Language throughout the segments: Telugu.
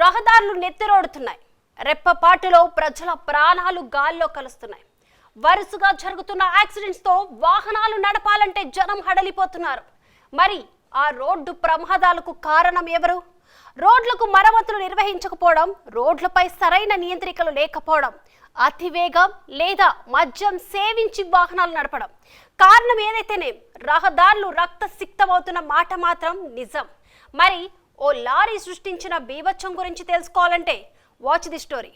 రహదారులు నెత్తిరోడుతున్నాయి. రెప్పపాటులో ప్రజల ప్రాణాలు గాల్లో కలుస్తున్నాయి. వరుసగా జరుగుతున్న యాక్సిడెంట్స్తో వాహనాలు నడపాలంటే జనం హడలిపోతున్నారు. మరి ఆ రోడ్డు ప్రమాదాలకు కారణం ఎవరు? రోడ్లకు మరమ్మతులు నిర్వహించకపోవడం రోడ్లపై సరైన నియంత్రికలు లేకపోవడం అతివేగం లేదా మద్యం సేవించి వాహనాలు నడపడం. కారణం ఏదైతేనే రహదారులు రక్తసిక్తమవుతున్న మాట మాత్రం నిజం. మరి ఓ లారీ సృష్టించిన బీభత్సం గురించి తెలుసుకోవాలంటే వాచ్ ది స్టోరీ.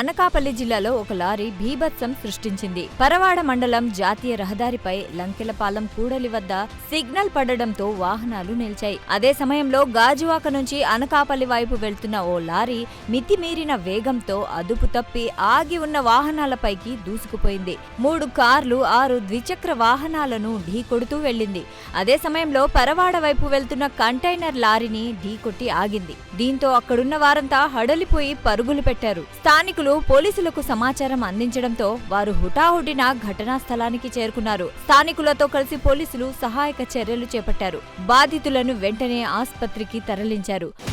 అనకాపల్లి జిల్లాలో ఒక లారీ భీభత్సం సృష్టించింది. పరవాడ మండలం జాతీయ రహదారిపై లంకెలపాలెం కూడలి వద్ద సిగ్నల్ పడడంతో వాహనాలు నిలిచాయి. అదే సమయంలో గాజువాక నుంచి అనకాపల్లి వైపు వెళ్తున్న ఓ లారీ మితిమీరిన వేగంతో అదుపు తప్పి ఆగి ఉన్న వాహనాలపైకి దూసుకుపోయింది. మూడు కార్లు ఆరు ద్విచక్ర వాహనాలను ఢీకొడుతూ వెళ్ళింది అదే సమయంలో పరవాడ వైపు వెళ్తున్న కంటైనర్ లారీని ఢీకొట్టి ఆగింది. దీంతో అక్కడున్న వారంతా హడలిపోయి పరుగులు పెట్టారు. స్థానికులు పోలీసులకు సమాచారం అందించడంతో వారు హుటాహుటిన ఘటనా స్థలానికి చేరుకున్నారు. స్థానికులతో కలిసి పోలీసులు సహాయక చర్యలు చేపట్టారు. బాధితులను వెంటనే ఆస్పత్రికి తరలించారు.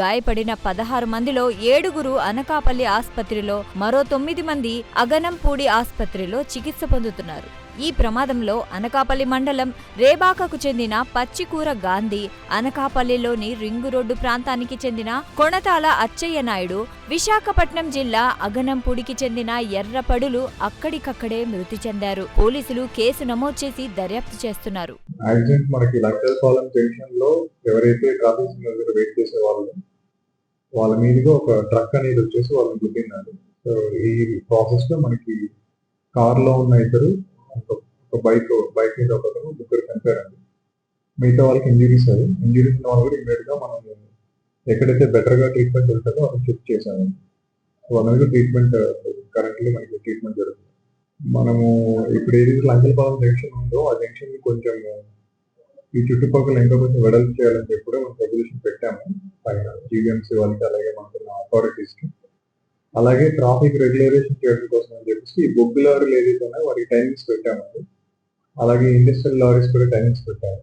గాయపడిన పదహారు మందిలో ఏడుగురు అనకాపల్లి ఆసుపత్రిలో మరో తొమ్మిది మంది అగనంపూడి ఆసుపత్రిలో చికిత్స పొందుతున్నారు. ఈ ప్రమాదంలో అనకాపల్లి మండలం రేబాకకు చెందిన పచ్చికూర గాంధీ అనకాపల్లిలోని రింగు రోడ్డు ప్రాంతానికి చెందిన కొణతాల అచ్చయ్య నాయుడు విశాఖపట్నం జిల్లా అగనంపూడికి చెందిన ఎర్రపడులు అక్కడికక్కడే మృతి చెందారు. పోలీసులు కేసు నమోదు చేసి దర్యాప్తు చేస్తున్నారు. యాక్సిడెంట్ మనకి లక్షలపాలెం జంక్షన్లో ఎవరైతే ట్రాఫిక్ సిగ్నల్ దగ్గర వెయిట్ చేసే వాళ్ళు వాళ్ళ మీదుగా ఒక ట్రక్ అనేది వచ్చేసి వాళ్ళని గుద్దినారు సో ఈ ప్రాసెస్లో మనకి కార్లో ఉన్న ఇద్దరు ఒక- బైక్ బైక్ మీద ఒకరు ముగ్గురు చనిపోయారండి మిగతా వాళ్ళకి ఇంజురీస్ అవి. ఇంజురీస్ ఉన్న వాళ్ళు కూడా ఇమీడియట్గా మనం ఎక్కడైతే బెటర్గా ట్రీట్మెంట్ వెళ్తారో అక్కడ షిఫ్ట్ చేశాను వాళ్ళ మీద ట్రీట్మెంట్ కరెంట్లీ మనకి ట్రీట్మెంట్ జరుగుతుంది. మనము ఇప్పుడు ఏదైతే లంకలపాలెం జంక్షన్ ఉందో ఆ జంక్షన్ కొంచెం ఈ చుట్టుపక్కల ఇంకా కొంచెం వెడల్పు చేయాలని చెప్పి కూడా మనం రెగ్యులేషన్ పెట్టాము. పైన జీవీఎంసీ వాళ్ళకి అలాగే మనకున్న అథారిటీస్కి అలాగే ట్రాఫిక్ రెగ్యులరేషన్ చేయడం కోసం అని చెప్పేసి ఈ బొగ్గు లారీలు ఏదైతే ఉన్నాయో వాటికి టైమింగ్స్ పెట్టామండి. అలాగే ఇండస్ట్రియల్ లారీస్ కూడా టైమింగ్స్ పెట్టాము.